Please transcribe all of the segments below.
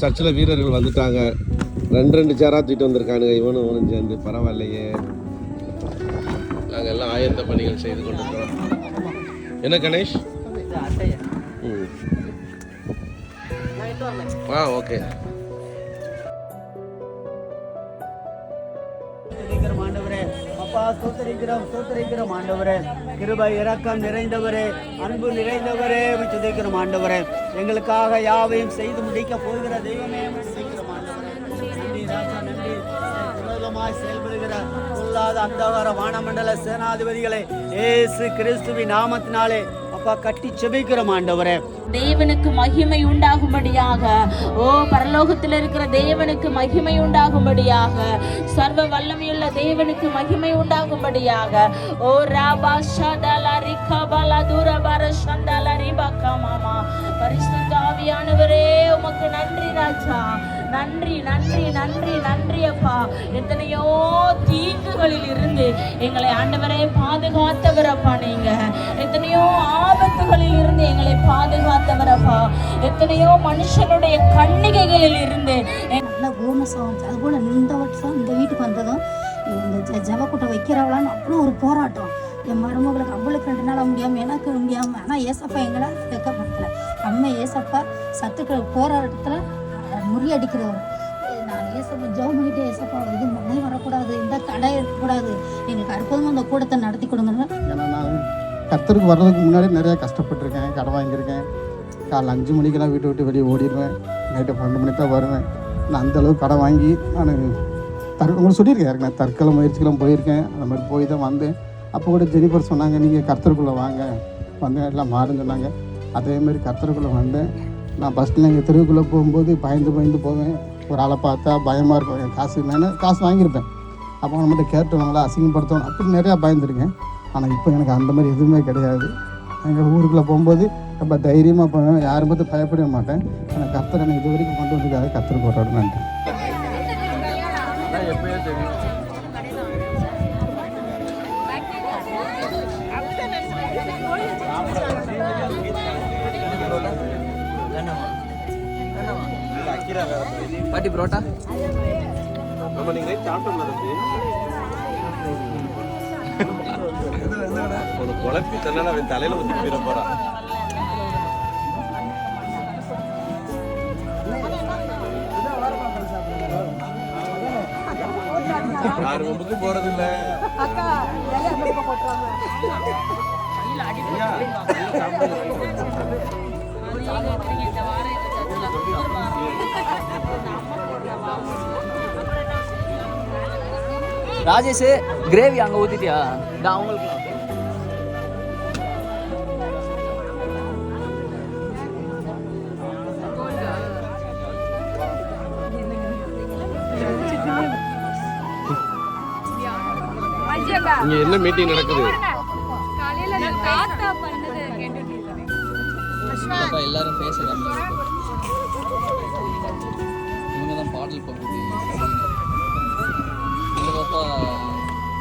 சர்ச்சில் வீரர்கள் வந்துட்டாங்க. ரெண்டு ரெண்டு சேராக தூக்கிட்டு வந்திருக்கானுங்க. இவனும் இவனும் சேர்ந்து பரவாயில்லையே. நாங்கள் எல்லாம் ஆயத்த பணிகள் செய்து கொண்டிருக்கிறோம். என்ன கணேஷ்? ம். ஆ ஓகே. சோத்தரிக்கிறோம் சோத்தரிக்கிறோம் ஆண்டவரே. கிருபை இரக்கம் நிறைந்தவரே. அன்பு நிறைந்தவரே. உம்மை துதிக்கிறோம் ஆண்டவரே. எங்களுக்காக யாவையும் செய்து முடிக்க போகிற தெய்வமே துதிக்கிறோம் ஆண்டவரே. நன்றி ராஜா நன்றி. விரோதமாய் செயல்படுகிற பொல்லாத அந்தகார வானமண்டல சேனாதிபதிகளை ஏசு கிறிஸ்துவின் நாமத்தினாலே அப்பா கட்டி செபிக்கிறோம் ஆண்டவரே. தேவனுக்கு மகிமை உண்டாகும்படியாக. ஓ பரலோகத்தில் இருக்கிற தேவனுக்கு மகிமை உண்டாகும்படியாக. சர்வ வல்லமையுள்ள தேவனுக்கு மகிமை உண்டாகும்படியாக. ஓ ராபா ஷதல ரிகபல தூரபர சந்தல ரிபக மாமா. பரிசுத்த ஆவியானவரே உமக்கு நன்றி ராஜா. நன்றி நன்றி நன்றி நன்றி அப்பா எத்தனையோ தீங்குகளில் இருந்து எங்களை ஆண்டவரே பாதுகாத்தவரப்பா நீங்க. எத்தனையோ ஆபத்துகளில் இருந்து எங்களை பாதுகாத்தவரப்பா. எத்தனையோ மனுஷனுடைய கண்ணிகைகளில் இருந்து நல்ல போனஸாக அது அதுபோல் இந்த வருஷம் இந்த வீட்டுக்கு வந்ததும் இந்த ஜ வைக்கிறவளான்னு அவ்வளோ ஒரு போராட்டம். என் மருமகளுக்கு அவளுக்கு ரெண்டு நாள் முடியாமல் எனக்கு முடியாமல் ஆனால் ஏசப்பா எங்களை வெக்கப்படுத்தலை. அம்மா ஏசப்பா சத்துக்கள் போராட்டத்தில் முறியடிக்கிறவர் நான் ஏசப்பா ஜெபம் பண்ணிட்டு ஏசப்பா இது மழை வரக்கூடாது இந்த தடை இருக்கக்கூடாது. எங்களுக்கு அற்புதமாக அந்த கூடத்தை நடத்தி கொடுங்க. ஏன்னா நான் கர்த்தருக்கு வர்றதுக்கு முன்னாடி நிறையா கஷ்டப்பட்டிருக்கேன் கடை வாங்கியிருக்கேன். காலைல அஞ்சு மணிக்கெல்லாம் வீட்டை விட்டு வெளியே ஓடிடுவேன். நைட்டு பன்னெண்டு மணிக்கு தான் வருவேன். நான் அந்த கடை வாங்கி நான் தற்க உங்களுக்கு சொல்லியிருக்கேன் நான் தற்கொலை முயற்சிக்கெல்லாம் போயிருக்கேன். அந்த மாதிரி போய் தான் வந்தேன். அப்போ கூட ஜெனிஃபர் சொன்னாங்க நீங்கள் கர்த்தருக்குள்ளே வாங்க. வந்தேன் எல்லாம் மாறுன்னு சொன்னாங்க. அதே மாதிரி கர்த்தருக்குள்ளே வந்தேன். நான் ஃபஸ்ட்டில் எங்கள் தெருவுக்குள்ளே போகும்போது பயந்து பயந்து போவேன். ஒரு ஆளை பார்த்தா பயமாக இருக்கும். என் காசு இல்லைன்னு காசு வாங்கியிருப்பேன். அப்போ நம்மகிட்ட கேட்டுவாங்களா அசிங்கப்படுத்தணும் அப்படி நிறையா பயந்துருக்கேன். ஆனால் இப்போ எனக்கு அந்த மாதிரி எதுவுமே கிடையாது. எங்கள் ஊருக்குள்ளே போகும்போது ரொம்ப தைரியமாக போவேன். யாரும் பார்த்து பயப்படவே மாட்டேன். ஆனால் கர்த்தர் எனக்கு இது வரைக்கும் கொண்டு வந்திருக்காரு. கர்த்தருக்கு ஒரு நன்றி பாட்டி புரோட்டா? ஒரு குழப்பி தன்னால அவன் தலையில ஊற்றி போயிட போறான். யாரு மும்புக்கு போறது இல்ல ராஜேஷ் கிரேவி அங்கே ஊற்றிட்டியா நான் அவங்களுக்கு இங்க என்ன மீட்டிங் நடக்குது? எல்லாரும் பேசுகிறாங்க இவங்க தான் பாடல் பகுதி இந்த பாப்பா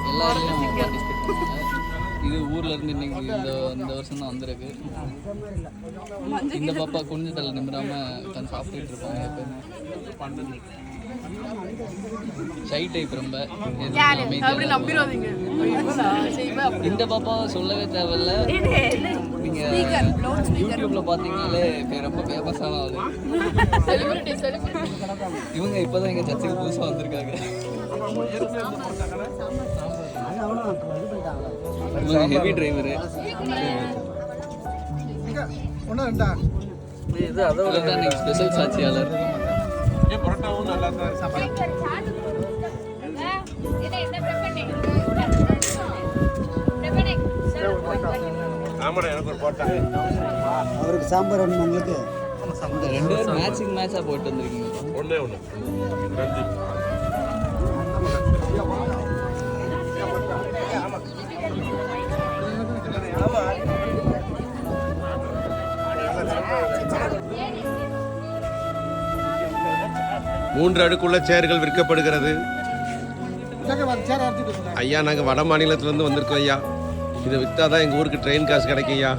எல்லா இதுலேயும் பார்ட்டிசிபேட் பண்ணாங்க. இது ஊர்ல இருந்து இன்னைக்கு இந்த இந்த வருஷம் தான் வந்திருக்கு. இந்த பாப்பா குனிஞ்சு தலை நிமிராம உட்காந்து சாப்பிட்டுட்டு இருப்பாங்க எப்பவுமே ஷை டைப் ரொம்ப. தான் இந்த பாப்பா சொல்லவே தேவையில்ல. நீங்க யூடியூப்ல பாத்தீங்கனாலே ரொம்ப ஃபேமஸான ஆளு. இவங்க இப்பதான் எங்க சர்ச்சுக்கு புதுசா வந்திருக்காங்க. ஹெவி டிரைவரு இது அதான் இன்னைக்கு ஸ்பெஷல் சாட்சியாளர் பரோட்டாவும் நல்லா தான் போட்டா அவருக்கு சாம்பார் ஒன்று உங்களுக்கு? ரெண்டு பேரும் மேட்சிங் மேட்சா போயிட்டு வந்திருக்கீங்க. ஒண்ணே ஒண்ணு. மூன்று அடுக்குள்ள சேர்கள் விற்கப்படுகிறது. ஐயா நாங்கள் வட மாநிலத்திலேருந்து வந்திருக்கோம் ஐயா. இதை விற்றா தான் எங்கள் ஊருக்கு ட்ரெயின் காசு கிடைக்கும் ஐயா.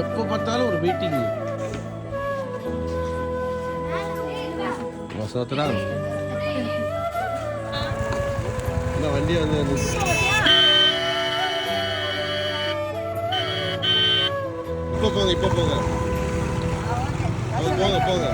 எப்போ பார்த்தாலும் ஒரு மீட்டிங் வசத்துடா என்ன வண்டி வந்து இப்போ போங்க இப்போ போங்க. போங்க போங்க.